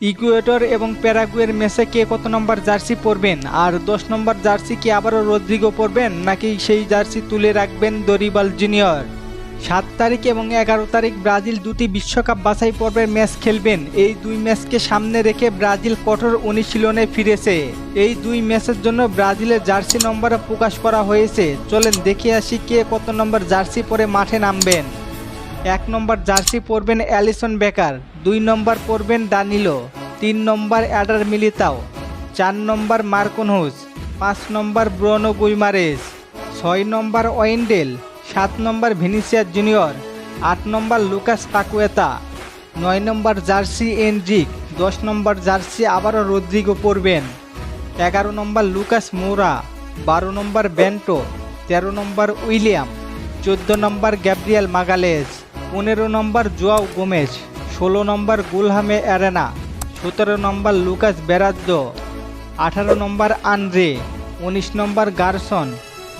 Ecuador এবং প্যারাগুয়ের ম্যাচে কে কত নম্বর জার্সি পরবেন? আর দশ নম্বর জার্সি কি আবারও রদ্রিগো পরবেন, নাকি সেই জার্সি তুলে রাখবেন দরিবাল জুনিয়র? সাত তারিখ এবং এগারো তারিখ ব্রাজিল দুটি বিশ্বকাপ বাছাই পর্বের ম্যাচ খেলবেন। এই দুই ম্যাচকে সামনে রেখে ব্রাজিল কঠোর অনুশীলনে ফিরেছে। এই দুই ম্যাচের জন্য ব্রাজিলের জার্সি নম্বর প্রকাশ করা হয়েছে। চলেন দেখে আসি কে কত নম্বর জার্সি পরে মাঠে নামবেন। এক নম্বর জার্সি পরবেন অ্যালিসন বেকার, দুই নম্বর পরবেন দানিলো, তিন নম্বর অ্যাডার মিলিতাও, চার নম্বর মার্কনহুস পাঁচ নম্বর ব্রোনো গুইমারেস, ছয় নম্বর ওয়েন্ডেল, সাত নম্বর ভিনিসিয়াস জুনিয়র, আট নম্বর লুকাস পাকুয়েতা নয় নম্বর জার্সি এনজিক দশ নম্বর জার্সি আবারও রদ্রিগো পরবেন, এগারো নম্বর লুকাস মোরা, বারো নম্বর বেন্টো, তেরো নম্বর উইলিয়াম, চোদ্দ নম্বর গ্যাব্রিয়াল মাগালেস। পনেরো নম্বর জোয়াও গোমেজ, ষোলো নম্বর গুলহামে অ্যারেনা, সতেরো নম্বর লুকাস বেরাদ্দ আঠারো নম্বর আন্দ্রে, উনিশ নম্বর গার্সন,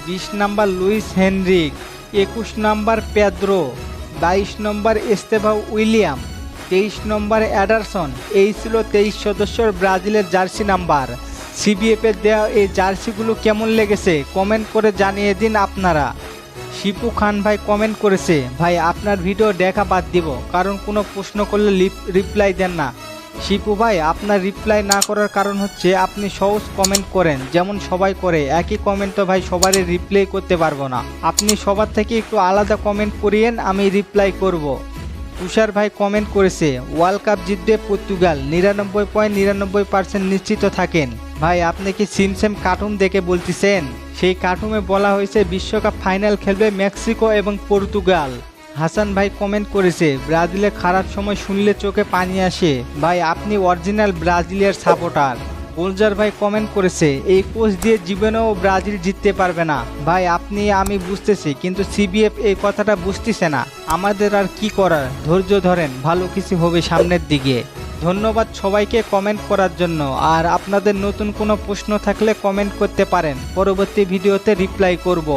বিশ নম্বর লুইস হেনরিক, একুশ নম্বর পেদ্রো, বাইশ নম্বর এস্তেভা উইলিয়াম, তেইশ নম্বর অ্যাডারসন, এই ছিল তেইশ সদস্যর ব্রাজিলের জার্সি নাম্বার। সিবিএফের দেওয়া এই জার্সিগুলো কেমন লেগেছে? কমেন্ট করে জানিয়ে দিন আপনারা। শিপু খান ভাই কমেন্ট করেছে, ভাই, আপনার ভিডিও দেখা বাদ দিব, কারণ কোনো প্রশ্ন করলে রিপ্লাই দেন না। শিপু ভাই, আপনার রিপ্লাই না করার কারণ হচ্ছে আপনি সহজ কমেন্ট করেন, যেমন সবাই করে, একই কমেন্ট তো ভাই সবারই রিপ্লাই করতে পারব না। আপনি সবার থেকে একটু আলাদা কমেন্ট করিয়েন, আমি রিপ্লাই করব। তুষার ভাই কমেন্ট করেছে ওয়ার্ল্ড কাপ জিতবে পর্তুগাল, নিরানব্বই পয়েন্ট নিরানব্বই পার্সেন্ট নিশ্চিত থাকেন। ভাই, আপনি কি সিমসেম কার্টুন দেখে বলতেছেন? সেই কার্টুনে বলা হয়েছে বিশ্বকাপ ফাইনাল খেলবে মেক্সিকো এবং পর্তুগাল। হাসান ভাই কমেন্ট করেছে, ব্রাজিলে খারাপ সময় শুনলে চোখে পানি আসে। ভাই, আপনি অরিজিনাল ব্রাজিলের সাপোর্টার গোলজার ভাই কমেন্ট করেছে, এই কোচ দিয়ে জীবনেও ব্রাজিল জিততে পারবে না। ভাই, আপনি, আমি বুঝতেছি, কিন্তু সিবিএফ এই কথাটা বুঝতেছে না। আমাদের আর কি করার? ধৈর্য ধরেন, ভালো কিছু হবে সামনের দিকে। ধন্যবাদ সবাইকে কমেন্ট করার জন্য। আর আপনাদের নতুন কোনো প্রশ্ন থাকলে কমেন্ট করতে পারেন। পরবর্তী ভিডিওতে রিপ্লাই করব।